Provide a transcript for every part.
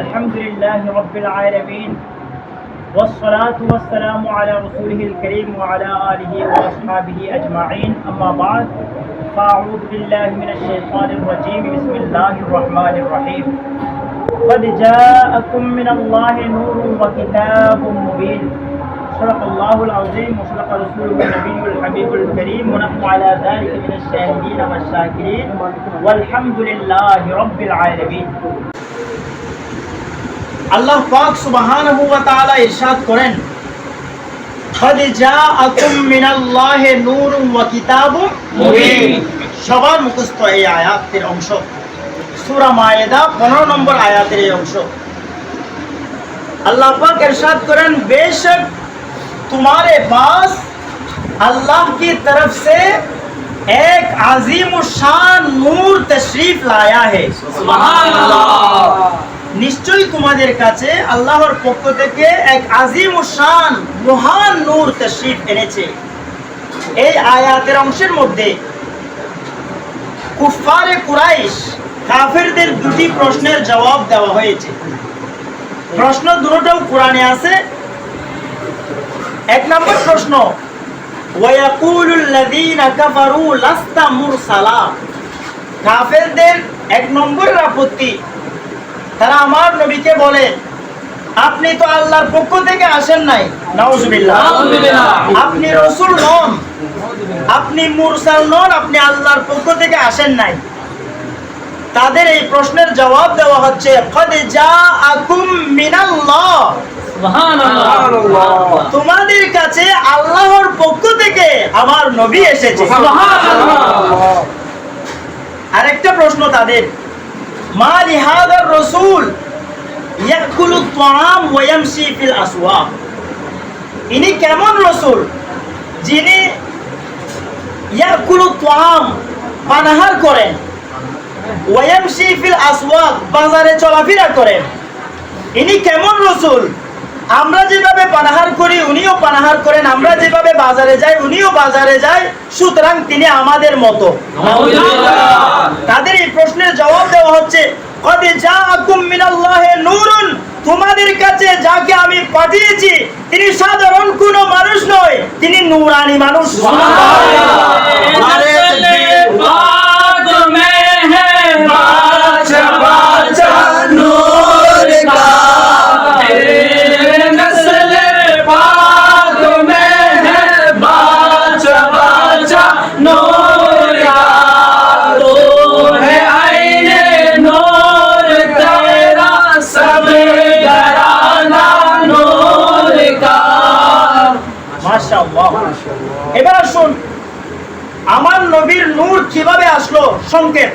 الحمد لله رب العالمين والصلاة والسلام على رسوله الكريم وعلى آله وأصحابه أجمعين. أما بعد فأعوذ بالله من الشيطان الرجيم. بسم الله الرحمن الرحيم. قد جاءكم من الله نور وكتاب مبين. صدق الله العظيم وصدق رسوله النبي الحبيب الكريم ونحن على ذلك من الشاهدين والشاكرين والحمد لله رب العالمين আল্লাহ পাক সুবহানাহু ওয়া তাআলা ইরশাদ করেন قد جاءكم من الله نور وكتاب مبين সবার মুখস্থ এই আয়াতের অংশ সূরা মায়েদা 15 নম্বর আয়াতের এই অংশ আল্লাহ পাক ইরশাদ করেন বেশক तुम्हारे पास अल्लाह की तरफ से एक अजीम शान नूर तशरीफ लाया है নিশ্চয়ই তোমাদের কাছে আল্লাহর পক্ষ থেকে এক আজিম শান মহান নূর তশরিফ এনেছে এই আয়াতের অংশের মধ্যে কুফারে কুরাইশ কাফেরদের দুটি প্রশ্নের জবাব দেওয়া হয়েছে প্রশ্ন দুটোটাও কোরআনে আছে এক নম্বর প্রশ্ন কাফেরদের এক আপত্তি তারা আমার নবীকে বলে আপনি তো আল্লাহর পক্ষ থেকে আসেন নাই। আপনি রসুল নন আপনি মুরসাল নন আপনি আল্লাহর পক্ষ থেকে আসেন নাই। তাদের এই প্রশ্নের জবাব দেওয়া হচ্ছে তোমাদের কাছে আল্লাহর পক্ষ থেকে আমার নবী এসেছে। আরেকটা প্রশ্ন তাদের। মা লিহাদার রসুল ইয়াকুলু ফিল আসওয়াক। ইনি কেমন রসুল? যিনি ইয়াকুলু তাআম পানাহার করেন। ওয়া ইয়ামশি ফিল আসওয়াক বাজারে চলাফেরা করেন। ইনি কেমন রসুল? আমরা যেভাবে পানাহার করি উনিও পানাহার করেন। আমরা যেভাবে বাজারে যাই উনিও বাজারে যায়। সুতরাং তিনি আমাদের মতো। তাদের এই প্রশ্নের জবাব দেওয়া হচ্ছে কদ জাআকুম মিনাল্লাহি নূরুন তোমাদের কাছে যাকে আমি পাঠিয়েছি তিনি সাধারণ কোন মানুষ নয় তিনি নূরানি মানুষ। আসুন আমার নবীর নূর কীভাবে আসলো? সংকেত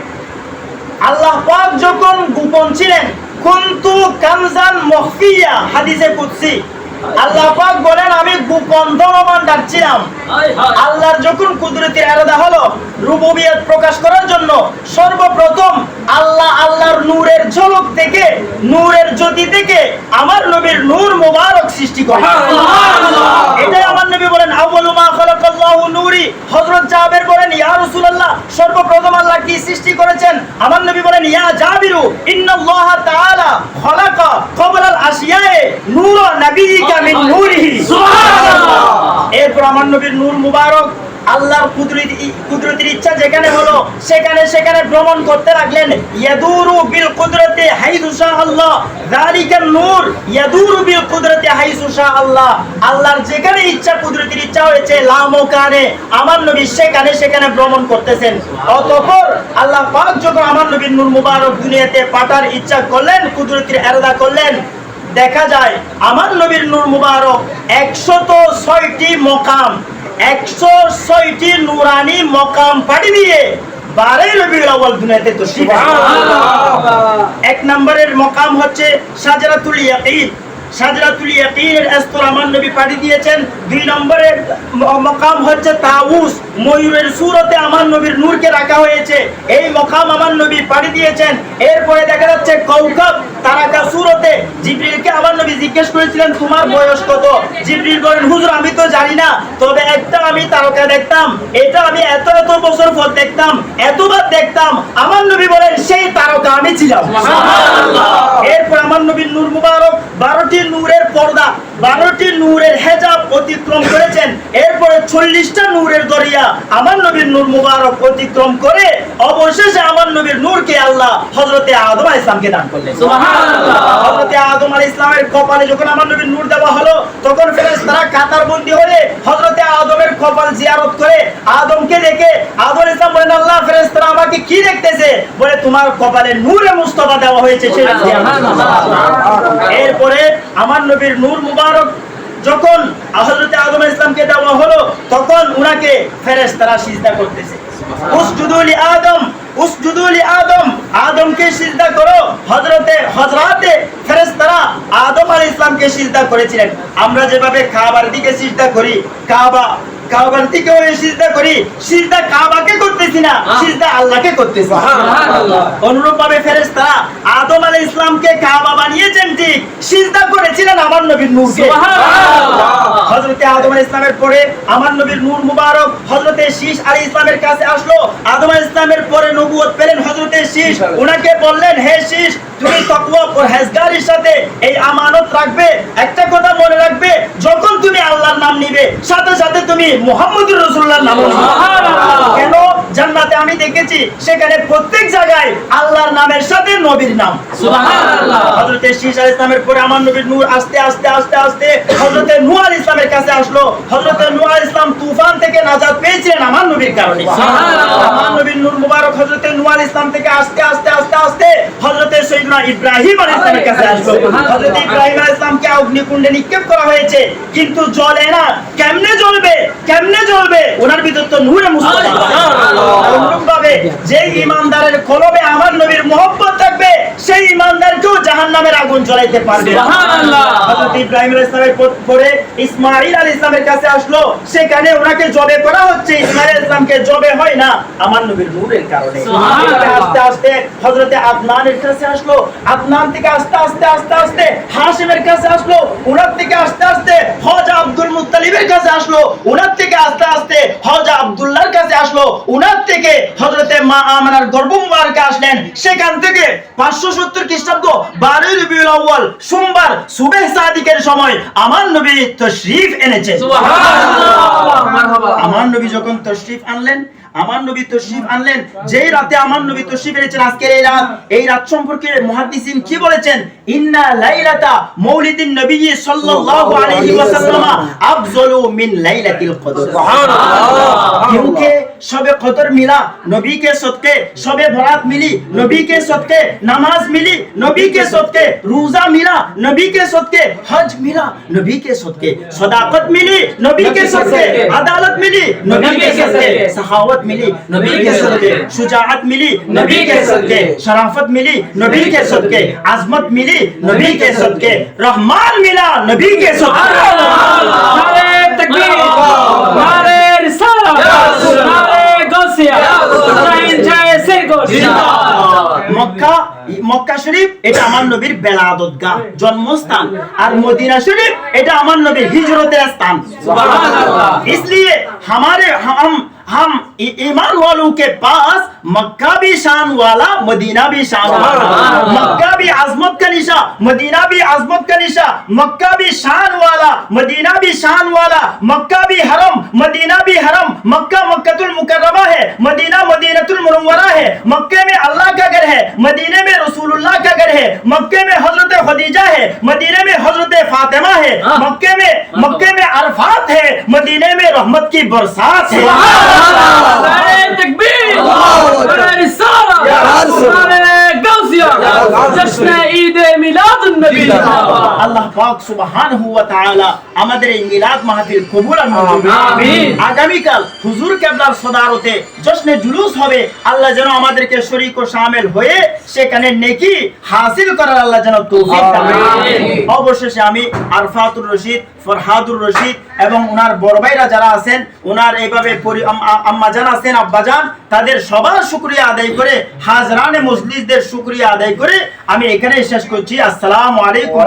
আল্লাহ পাক যখন গোপন ছিলেন, কুনতু কানজান মহফিয়া হাদিসে কুদসি। আল্লাহ পাক বলেন আমি গোপন ধনভাণ্ডার ছিলাম আল্লাহর যখন কুদরতের এরাদা হলো রুবুবিয়ত প্রকাশ করার জন্য সর্বপ্রথম আল্লাহ আল্লাহর নূরের ঝলক থেকে নূরের জ্যোতি থেকে আমার নবীর নূর মোবারক সৃষ্টি করে এটাই আমার নবী বলেন আউয়ালু মা খালাকাল্লাহু নূরি। হযরত জাবের বলেন ইয়া রাসূলুল্লাহ সর্বপ্রথম আল্লাহ কি সৃষ্টি করেছেন? আমার নবী বলেন ইয়া জাবিরু ইন্নাল্লাহ তাআলা নূর নবিয়িকা মিন নূরিহি। সুবহানাল্লাহ। এরপর আমার নবীর নূর মুবারক আল্লাহর কুদরতির ইচ্ছা যেখানে হলো সেখানে সেখানে ভ্রমণ করতে লাগলেন। ইয়াদুরু বিল কুদরতি হাইযু আল্লাহ নূর ইয়াদুরু বিল কুদরতি হাইযু আল্লাহ আল্লাহর যেখানে ইচ্ছা কুদরতির ইচ্ছা হয়েছে লামকানে আমার নবী সেখানে সেখানে ভ্রমণ করতেছেন। অতঃপর আল্লাহ পাক যখন আমার নবীর নূর মুবারক দুনিয়াতে পাঠার ইচ্ছা করলেন কুদরতির এরাদা করলেন দেখা যায় আমার নবীর নূর মুবারক একশত ছয়টি মকাম একশো ছয়টি নুরানি মকাম পাড়ি দিয়ে বারে রবিউল আউয়াল দুনিয়াতে তো এক নম্বরের মকাম হচ্ছে সাজারাতুল ইয়াকিন। সাজরাতুল ইয়াকিনের স্তর আমার নবী পাড়ি দিয়েছেন। দুই নম্বরের মকাম হচ্ছে তাউস। ময়ূরের সুরতে আমার নবীর নূরকে রাখা হয়েছে। এই মকাম আমার নবী পাড়ি দিয়েছেন। এরপরে দেখা যাচ্ছে কৌকব তারাকা সুরতে জিবরিলকে আমার নবী জিজ্ঞেস করেছিলেন তোমার বয়স কত? জিবরিল বলেন হুজুর আমি তো জানি না তবে একটা আমি তারকা দেখতাম। এটা আমি এত এত বছর পর দেখতাম এতবার দেখতাম। আমার নবী বলেন সেই তারকা আমি ছিলাম। এরপর আমার নবীর নূর মুবারক বারোটি নূরের পর্দা বারোটি নূরের হেজাব অতিক্রম করেছেন। এরপরে চল্লিশটা নূরের দরিয়া আমার নবীর নূর মুবারক অতিক্রম করে অবশেষে আমার নবীর নূরকে আল্লাহ হজরতে আদম আলাইহিস ইসলামকে দান করলেন। হজরতে আদম আলাইহিস ইসলামের কপালে যখন আমার নবীর নূর দেওয়া হলো তখন ফেরেশতারা কাতার বন্দি হয়ে হজরতে আদমের কপাল জিয়ারত করে আদমকে দেখে আদম ইসলাম বলেন আল্লাহ ফেরেশতারা আমাকে কি দেখতেছে? বলে তোমার কপালে নূরে মুস্তফা দেওয়া হয়েছে। এরপরে আমার নবীর নূর মুবারক যখন হজরতে আদম ইসলামকে দেওয়া হলো তখন উনাকে ফেরেস তারা সিজদা করতেছে। উসজুদু লি আদম উসজুদু লি আদম আদমকে সিজদা করো। হযরতে হযরতে ফেরেশতারা আদম আল ইসলামকে সিজদা করেছিলেন। আমরা যেভাবে কাবার দিকে সিজদা করি কাবা কাবার দিকে ওই সিজদা করি সিজদা কাবাকে করতেছি না সিজদা আল্লাহকে করতেছি। অনুরূপ ভাবে ফেরেশতারা আদম আলাইহিস ইসলামকে কাবা বানিয়েছেন ঠিক সিজদা করেছিলেন আমার নবীর নূরকে। হযরতে আদম আলাইহিস ইসলামের পরে আমার নবীর নূর মুবারক হযরতে শীশ আলাইহিস ইসলামের কাছে আসলো। আদম আলাইহিস ইসলামের পরে নবুয়ত পেলেন হযরতে শীশ। উনাকে বললেন হে শীশ তুমি তাকওয়া ও পরহেজগারির সাথে এই আমানত রাখবে একটা কথা মনে রাখবে যখন তুমি আল্লাহর নাম নিবে সাথে সাথে তুমি মুহাম্মদুর রাসূলুল্লাহর নাম কেন? জান্নাতে আমি দেখেছি সেখানে প্রত্যেক জায়গায় আল্লাহর নামের সাথে নবীর নাম। হযরতে শীশ আলাইহিস ইসলামের পরে আমার নবীর নূর আস্তে আস্তে আস্তে আস্তে নূহ আলাইহিস ইসলামের কাছে আসলো। নূহ আলাইহিস ইসলাম তুফান থেকে নাজাত পেয়েছিলেন আমার নবীর কারণে। আমার নবীর নূর মুবারক নূহ আলাইহিস ইসলাম থেকে আস্তে আস্তে আস্তে আস্তে হযরতে সাইয়েদনা ইব্রাহিম আলাইহিস কাছে আসলো হযরতে ইব্রাহিম আলাইহিস অগ্নিকুণ্ডে নিক্ষেপ করা হয়েছে কিন্তু জ্বলে না। কেমনে জ্বলবে? কেমনে জ্বলবে? ওনার ভিতর তো নূরে মুস্তাফা। অনুরূপভাবে যে ইমানদারের কলবে আমার নবীর মোহব্বত থাকবে সেই ইমানদারকেও জাহান্নামের আগুন জ্বলাইতে পারবে। হযরত ইব্রাহিম আলাইহিস সালামের পরে ইসমাঈল আলাইহিস সালামের কাছে আসলো। সেখানে ওনাকে জবে করা হচ্ছে। ইসমাঈল আলাইহিস সালামকে জবে হয় না। আমার নবীর নূরের কারণে। আস্তে আস্তে হযরতে আদনানের কাছে আসলো। আদনান থেকে আস্তে আস্তে আস্তে আস্তে হাশিমের কাছে আসলো। ওনার থেকে আস্তে আস্তে হযা আব্দুল মুত্তালিবের কাছে আসলো। ওনার থেকে আস্তে আস্তে হযা আব্দুল্লাহর কাছে আসলো। ওনার থেকে হযরতে মা আমানার গর্ভ মুবারকে আসলেন। সেখান থেকে 570 খ্রিস্টাব্দ 12 রবিউল আউয়াল সোমবার সুবেহ সাদিকের সময় আমার নবী তশরিফ এনেছে আমার নবী যখন তশরিফ আনলেন আমার নবী তশরিফ আনলেন যেই রাতে আমার নবী তশরিফ এনেছেন আজকের এই রাত এই রাত সম্পর্কে মুহাদ্দিসিন কি বলেছেন? ইন্না লাইলাতা মাউলিদিন নবী সাল্লাল্লাহু আলাইহি ওয়াসাল্লাম আফজলু মিন লাইলাতিল কদর क्योंकि शबे कदर मिला नबी के सदके शबे बरात मिली नबी के सदके नमाज मिली नबी के सदके रोजा मिला नबी के सदके हज मिला नबी के सदके सदाकत मिली नबी के सदके अदालत मिली नबी के सदके सखावत मिली नबी के सदके शुजाअत मिली नबी के सदके शराफत मिली नबी के सदके अजमत मिली नबी के सदके रहमान मिला नबी के सदके नारे तकबीर नारे रिसालत नारे गौसिया ইব্রাহিম জয় সিরগোশ মক্কা মক্কা শরীফ এটা আমার নবীর বেলাদত গাহ জন্মস্থান আর মদিনা শরীফ এটা আমার নবীর হিজরতের স্থান इसलिए हमारे हम हम ई- ईमान वालों के पास मक्का भी शान वाला मदीना भी शान वाला। मक्का भी आजमत का निशा मदीना भी आजमत का निशा। मक्का भी शान वाला मदीना भी शान वाला। मक्का भी हरम मदीना भी हरम। मक्का مکت المکرمہ ہے مدینہ مدینت المنورہ ہے۔ مکہ میں اللہ کا گھر ہے مدینہ میں رسول اللہ کا گھر ہے۔ مکہ میں حضرت خدیجہ ہے مدینہ میں حضرت فاطمہ ہے۔ مکے میں مکہ میں عرفات ہے مدینہ میں رحمت کی برسات ہے۔ جشن عید میلاد النبی۔ আল্লাহ পাক সুবহানাহু ওয়া তাআলা আমাদের এই মিলাদ মাহফিল কবুল আর মঞ্জুর করুন। আমিন। আগামীকাল হুজুর কেবলার সদারতে জশ্নে জুলুস হবে আল্লাহ যেন আমাদেরকে শরীক ও শামিল হয়ে সেখানে নেকি হাসিল করার আল্লাহ যেন তৌফিক দান করেন। অবশেষে আমি আরফাতুর রশিদ ফরহাদুর রশিদ এবং ওনার বড় ভাইরা যারা আছেন ওনার এইভাবে পরি- আম- আ- আম্মাজান আছেন আব্বাজান তাদের সবার শুকরিয়া আদায় করে হাজরানে মজলিসদের শুকরিয়া আদায় করে আমি এখানে শেষ করছি আসসালামু আলাইকুম।